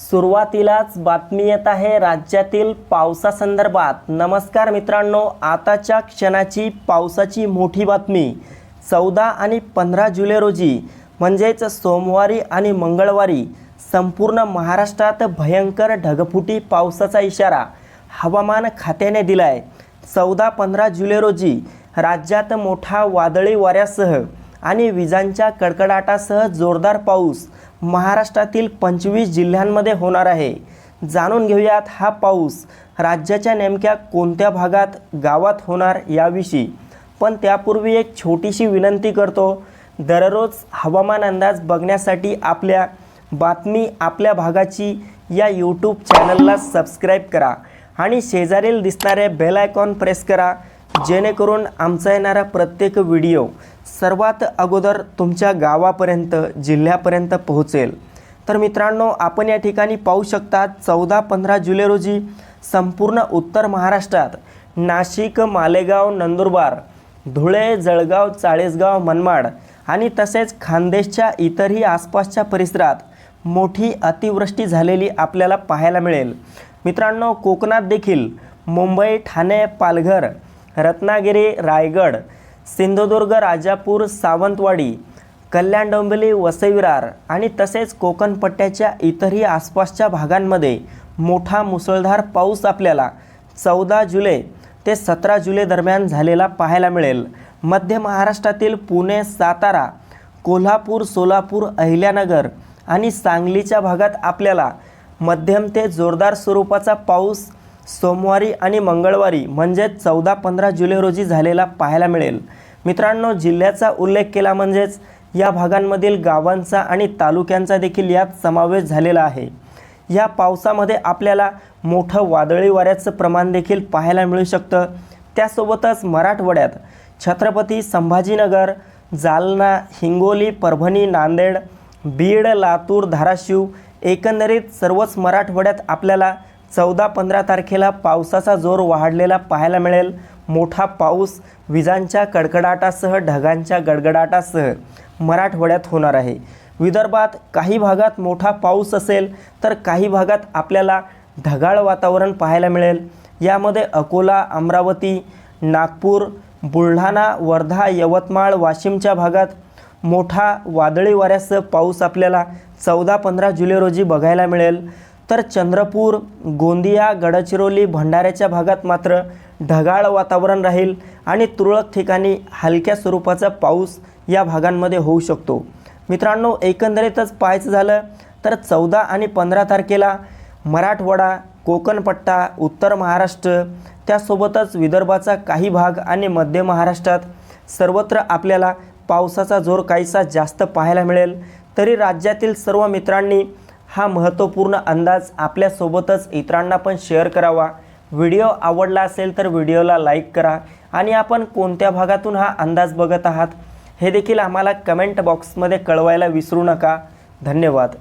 सुरुवातीलाच बातमी येत आहे राज्यातील पावसासंदर्भात. नमस्कार मित्रांनो आताच्या क्षणाची पावसाची मोठी बातमी. चौदा आणि पंधरा जुलै रोजी म्हणजेच सोमवारी आणि मंगळवारी संपूर्ण महाराष्ट्रात भयंकर ढगफुटी पावसाचा इशारा हवामान खात्याने दिला आहे चौदा पंधरा जुलै रोजी राज्यात मोठा वादळी वाऱ्यासह आणि विजांच्या कडकडाटासह जोरदार पाऊस महाराष्ट्रातील पंचवीस जिल्ह्यांमध्ये होणार आहे. जाणून घेऊयात हा पाऊस राज्याच्या नेमक्या कोणत्या भागात गावात होणार याविषयी. पण त्यापूर्वी एक छोटीशी विनंती करतो. दररोज हवामान अंदाज बघण्यासाठी आपल्या बातमी आपल्या भागाची या यूट्यूब चॅनलला सबस्क्राईब करा आणि शेजारील दिसणारे बेल आयकॉन प्रेस करा जेणेकरून आमचा येणारा प्रत्येक व्हिडिओ सर्वात अगोदर तुमच्या गावापर्यंत जिल्ह्यापर्यंत पोहोचेल. तर मित्रांनो आपण या ठिकाणी पाहू शकता चौदा पंधरा जुलै रोजी संपूर्ण उत्तर महाराष्ट्रात नाशिक मालेगाव नंदुरबार धुळे जळगाव चाळीसगाव मनमाड आणि तसेच खानदेशच्या इतरही आसपासच्या परिसरात मोठी अतिवृष्टी झालेली आपल्याला पाहायला मिळेल. मित्रांनो कोकणात देखील मुंबई ठाणे पालघर रत्नागिरी रायगड सिंधुदुर्ग राजापूर सावंतवाडी कल्याण डोंबिवली वसईविरार आणि तसेच कोकणपट्ट्याच्या इतरही आसपासच्या भागांमध्ये मोठा मुसळधार पाऊस आपल्याला चौदा जुलै ते सतरा जुलै दरम्यान झालेला पाहायला मिळेल. मध्य महाराष्ट्रातील पुणे सातारा कोल्हापूर सोलापूर अहिल्यानगर आणि सांगलीच्या भागात आपल्याला मध्यम ते जोरदार स्वरूपाचा पाऊस सोमवारी आणि मंगळवारी म्हणजेच चौदा पंधरा जुलै रोजी झालेला पाहायला मिळेल. मित्रांनो जिल्ह्याचा उल्लेख केला म्हणजेच या भागांमधील गावांचा आणि तालुक्यांचा देखील यात समावेश झालेला आहे. या पावसामध्ये आपल्याला मोठं वादळी वाऱ्याचं प्रमाण देखील पाहायला मिळू शकतं. त्यासोबतच मराठवाड्यात छत्रपती संभाजीनगर जालना हिंगोली परभणी नांदेड बीड लातूर धाराशिव एकंदरीत सर्वच मराठवाड्यात आपल्याला चौदा पंधरा तारखेला पावसाचा जोर वाढलेला पाहायला मिळेल. मोठा पाऊस विजांच्या कडकडाटासह ढगांच्या गडगडाटासह मराठवाड्यात होणार आहे. विदर्भात काही भागात मोठा पाऊस असेल तर काही भागात आपल्याला ढगाळ वातावरण पाहायला मिळेल. यामध्ये अकोला अमरावती नागपूर बुलढाणा वर्धा यवतमाळ वाशिमच्या भागात मोठा वादळी वाऱ्यासह पाऊस आपल्याला चौदा पंधरा जुलै रोजी बघायला मिळेल. तर चंद्रपूर गोंदिया गडचिरोली भंडाऱ्याच्या भागात मात्र ढगाळ वातावरण राहील आणि तुरळक ठिकाणी हलक्या स्वरूपाचा पाऊस या भागांमध्ये होऊ शकतो. मित्रांनो एकंदरीतच पाहायचं झालं तर चौदा आणि पंधरा तारखेला मराठवाडा कोकणपट्टा उत्तर महाराष्ट्र त्यासोबतच विदर्भाचा काही भाग आणि मध्य महाराष्ट्रात सर्वत्र आपल्याला पावसाचा जोर काहीसा जास्त पाहायला मिळेल. तरी राज्यातील सर्व मित्रांनी हा महत्त्वपूर्ण अंदाज आपल्यासोबतच इतरांना पण शेअर करावा. व्हिडिओ आवडला असेल तर व्हिडिओला लाईक करा आणि आपण कोणत्या भागातून हा अंदाज बघत आहात हे देखील आम्हाला कमेंट बॉक्समध्ये कळवायला विसरू नका. धन्यवाद.